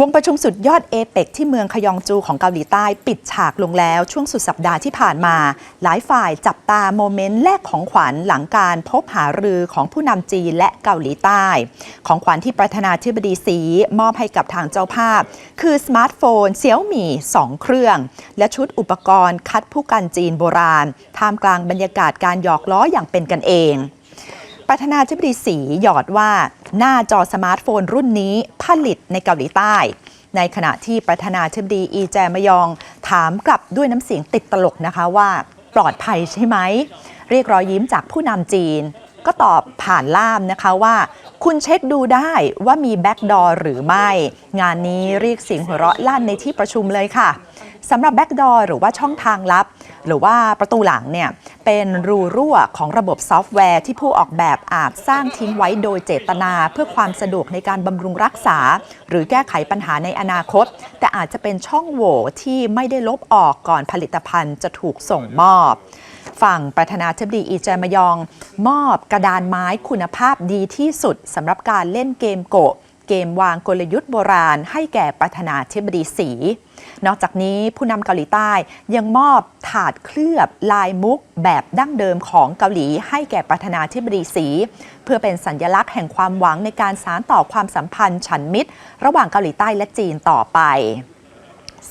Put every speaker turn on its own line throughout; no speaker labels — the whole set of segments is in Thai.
วงประชุมสุดยอดเอเปกที่เมืองคยองจูของเกาหลีใต้ปิดฉากลงแล้วช่วงสุดสัปดาห์ที่ผ่านมา หลายฝ่ายจับตาโมเมนต์แลกของขวัญหลังการพบหารือของผู้นำจีนและเกาหลีใต้ ของขวัญที่ประธานาธิบดีสีมอบให้กับทางเจ้าภาพ คือสมาร์ทโฟนเซี่ยวมี่2เครื่อง และชุดอุปกรณ์คัดผู้กันจีนโบราณ ท่ามกลางบรรยากาศการหยอกล้ออย่างเป็นกันเองประธานาธิบดีสีหยอดว่า หน้าจอสมาร์ทโฟนรุ่นนี้ผลิตในเกาหลีใต้ ในขณะที่ประธานาธิบดีอีแจมยอง ถามกลับด้วยน้ำเสียงติดตลกนะคะว่าปลอดภัยใช่ไหม เรียกรอยยิ้มจากผู้นำจีน ก็ตอบผ่านล่ามนะคะว่า คุณเช็คดูได้ว่ามีแบ็กดอร์หรือไม่ งานนี้เรียกเสียงหัวเราะลั่นในที่ประชุมเลยค่ะสำหรับแบ็กดอร์หรือว่าช่องทางลับ หรือว่าประตูหลังเนี่ย เป็นรูรั่วของระบบซอฟต์แวร์ที่ผู้ออกแบบอาจสร้างทิ้งไว้โดยเจตนา เพื่อความสะดวกในการบำรุงรักษา หรือแก้ไขปัญหาในอนาคต แต่อาจจะเป็นช่องโหว่ที่ไม่ได้ลบออกก่อนผลิตภัณฑ์จะถูกส่งมอบ ฝั่งประธานาธิบดีอีแจมยอง มอบกระดานไม้คุณภาพดีที่สุดสำหรับการเล่นเกมโกะเกมวางกลยุทธ์โบราณให้แก่ประธานาธิบดีสี นอกจากนี้ผู้นำเกาหลีใต้ยังมอบถาดเคลือบลายมุกแบบดั้งเดิมของเกาหลีให้แก่ประธานาธิบดีสี เพื่อเป็นสัญญลักษณ์แห่งความหวังในการสานต่อความสัมพันธ์ฉันมิตร ระหว่างเกาหลีใต้และจีนต่อไป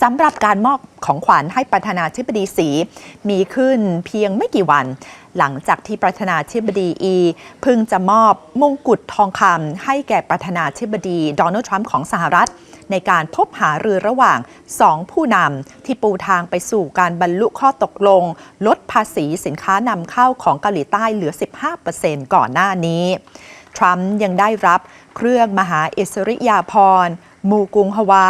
สำหรับการมอบของขวัญให้ประธานาธิบดีสี มีขึ้นเพียงไม่กี่วัน หลังจากที่ประธานาธิบดีอีเพิ่งจะมอบมงกุฎทองคำให้แก่ประธานาธิบดีโดนัลด์ทรัมป์ของสหรัฐ ในการพบหารือระหว่างสองผู้นำที่ปูทางไปสู่การบรรลุข้อตกลง ลดภาษีสินค้านำเข้าของเกาหลีใต้เหลือ 15%ก่อนหน้านี้ ทรัมป์ยังได้รับเครื่องมหาอิสริยาภรณ์มูกุงฮวา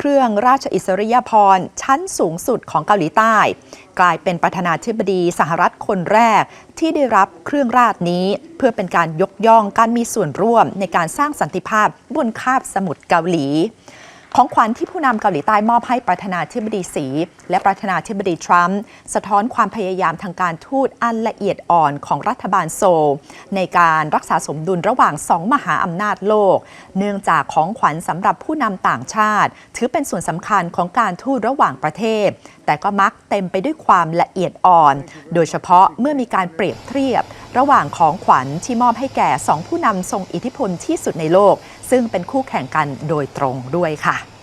เครื่องราชอิสริยาภรณ์ชั้นสูงสุดของเกาหลีใต้ กลายเป็นประธานาธิบดีสหรัฐคนแรกที่ได้รับเครื่องราชนี้ เพื่อเป็นการยกย่องการมีส่วนร่วมในการสร้างสันติภาพบนคาบสมุทรเกาหลี ของขวัญที่ผู้นำเกาหลีใต้มอบให้ประธานาธิบดีสี และประธานาธิบดีทรัมป์สะท้อนความพยายามทางการทูตอันละเอียดอ่อนของรัฐบาลโซล ในการรักษาสมดุลระหว่างสองมหาอำนาจโลก เนื่องจากของขวัญสำหรับผู้นำต่างชาติ ถือเป็นส่วนสำคัญของการทูตระหว่างประเทศ แต่ก็มักเต็มไปด้วยความละเอียดอ่อน โดยเฉพาะเมื่อมีการเปรียบเทียบ ระหว่างของขวัญที่มอบให้แก่สองผู้นำทรงอิทธิพลที่สุดในโลก ซึ่งเป็นคู่แข่งกันโดยตรงด้วยค่ะ